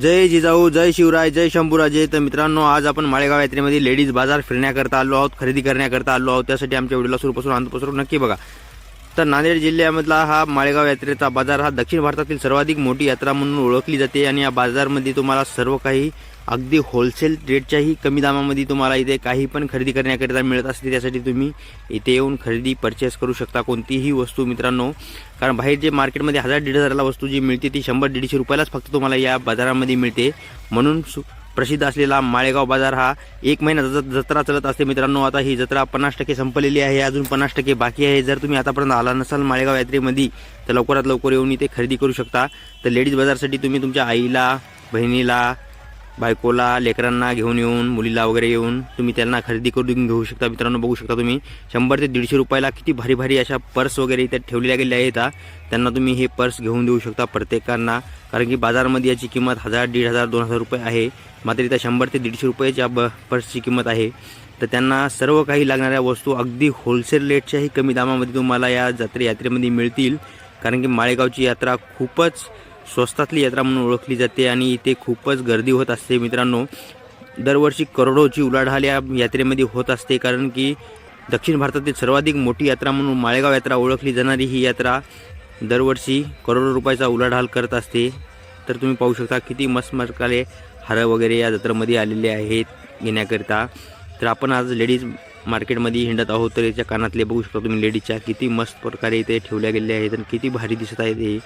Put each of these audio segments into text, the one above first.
जय जिजाऊ जय शिवराय जय शंभूराजे. तर मित्रांनो आज आपण माळेगाव यात्रेमध्ये लेडीज बाजार फिरण्याकरता आलो आहोत खरेदी करण्याकरता आलो आहोत. त्यासाठी आमच्या व्हिडिओला सुरूपासून अंतपासून नक्की बघा. तर नांदेड जिल्ह्यामधला हा माळेगाव यात्रेचा बाजार हा दक्षिण भारतातील सर्वाधिक मोठी यात्रा म्हणून ओळखली जाते. आणि या बाजारमध्ये तुम्हाला सर्व काही अगदी होलसेल रेटच्याही कमी दामामध्ये तुम्हाला इथे काही पण खरेदी करण्याकरिता मिळत असते त्यासाठी तुम्ही इथे येऊन खरेदी परचेस करू शकता कोणतीही वस्तू मित्रांनो. कारण बाहेर जे मार्केटमध्ये हजार दीड हजाराला वस्तू जी मिळते ती शंभर दीडशे रुपयालाच फक्त तुम्हाला या बाजारामध्ये मिळते. म्हणून सु प्रसिद्ध असलेला माळेगाव बाजार हा एक महिना ज- जत्रा चालत असते मित्रांनो. आता ही जत्रा पन्नास टक्के संपलेली आहे अजून पन्नास टक्के बाकी आहे. जर तुम्ही आतापर्यंत आला नसाल माळेगाव यात्रेमध्ये तर लवकरात लवकर येऊन इथे खरेदी करू शकता. तर लेडीज बाजारसाठी तुम्ही तुमच्या आईला बहिणीला बायकोला लेकरांना घेऊन येऊन मुलीला वगैरे येऊन तुम्ही त्यांना खरेदी करून घेऊ शकता. मित्रांनो बघू शकता तुम्ही. शंभर ते दीडशे रुपयाला किती भारी भारी अशा पर्स वगैरे इथे ठेवलेल्या गेलेल्या आहेत त्यांना तुम्ही हे पर्स घेऊन देऊ शकता प्रत्येकांना. कारण की बाजारमध्ये याची किंमत हजार दीड हजार दोन हजार रुपये आहे. मात्र इथं शंभर ते दीडशे रुपयाच्या ब पर्सची किंमत आहे. तर त्यांना सर्व काही लागणाऱ्या वस्तू अगदी होलसेल रेटच्याही कमी दामामध्ये तुम्हाला या जत्रे यात्रेमध्ये मिळतील. कारण की माळेगावची यात्रा खूपच स्वस्तातली यात्रा म्हणून ओळखली जाते आणि इथे खूपच गर्दी होत असते मित्रांनो. दरवर्षी करोडोची उलाढाल या यात्रेमध्ये होत असते कारण की दक्षिण भारतातील सर्वाधिक मोठी यात्रा म्हणून माळेगाव यात्रा ओळखली जाणारी ही यात्रा दरवर्षी करोडो रुपयाचा उलाढाल करत असते. तर तुम्ही पाहू शकता किती मस्त प्रकारे हारं वगैरे या जत्रेमध्ये आलेले आहेत घेण्याकरिता तर आपण आज लेडीज मार्केटमध्ये हिंडत आहोत तर याच्या कानातले बघू शकता तुम्ही लेडीजच्या किती मस्त प्रकारे इथे ठेवल्या गेलेल्या आहेत आणि किती भारी दिसत आहेत हे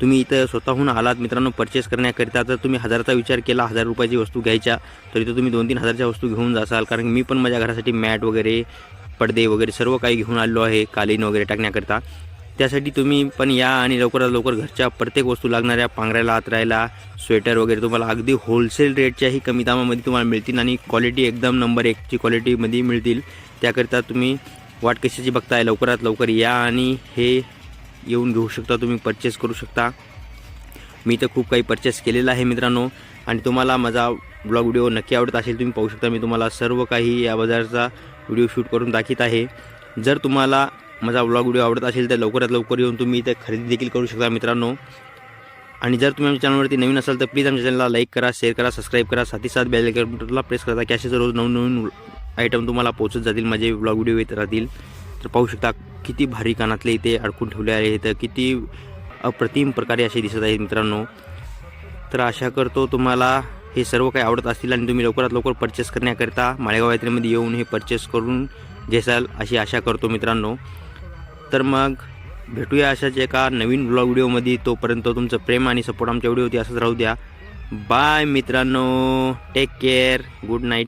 तुम्ही इथं स्वतःहून आलात मित्रांनो परचेस करण्याकरिता तर तुम्ही हजाराचा विचार केला हजार रुपयाची वस्तू घ्यायच्या तर इथं तुम्ही दोन तीन हजारच्या वस्तू घेऊन जासाल. कारण मी पण माझ्या घरासाठी मॅट वगैरे पडदे वगैरे सर्व काही घेऊन आलो आहे कालीन वगैरे टाकण्याकरिता. त्यासाठी तुम्ही पण या आणि लवकरात लवकर घरच्या प्रत्येक वस्तू लागणाऱ्या पांघरायला आतरायला स्वेटर वगैरे तुम्हाला अगदी होलसेल रेटच्याही कमी दामामध्ये तुम्हाला मिळतील आणि क्वालिटी एकदम नंबर एकची क्वालिटीमध्ये मिळतील. त्याकरिता तुम्ही वाट कशाची बघताय लवकरात लवकर या आणि हे येऊन घेऊ शकता तुम्ही परचेस करू शकता. मी तर खूप काही परचेस केलेलं आहे मित्रांनो. आणि तुम्हाला माझा ब्लॉग व्हिडिओ नक्की आवडत असेल तुम्ही पाहू शकता. मी तुम्हाला सर्व काही या बाजारचा व्हिडिओ शूट करून दाखवत आहे. जर तुम्हाला माझा ब्लॉग व्हिडिओ आवडत असेल तर लवकरात लवकर येऊन तुम्ही इथे खरेदी देखील करू शकता मित्रांनो. आणि जर तुम्ही आमच्या चॅनलवरती नवीन असाल तर प्लीज आमच्या चॅनलला लाईक करा शेअर करा सबस्क्राईब करा. साथी साथ बॅल आयकॉनला प्रेस करा की असेच रोज नवनवीन आयटम तुम्हाला पोहोचत जातील माझे ब्लॉग व्हिडिओ येत राहतील. तर पाहू शकता किती भारी कानातले इथे अडकून ठेवले आहेत किती अप्रतिम प्रकारे असे दिसत आहेत मित्रांनो. तर आशा करतो तुम्हाला हे सर्व काही आवडत असतील आणि तुम्ही लवकरात लवकर परचेस करण्याकरिता माळेगाव यात्रेमध्ये येऊन हे परचेस करून घेसाल अशी आशा करतो मित्रांनो. तर मग भेटूया अशाच एका नवीन ब्लॉग व्हिडिओमध्ये. तोपर्यंत तुमचं प्रेम आणि सपोर्ट आमच्या व्हिडिओवरती असंच राहू द्या. बाय मित्रांनो. Take care good night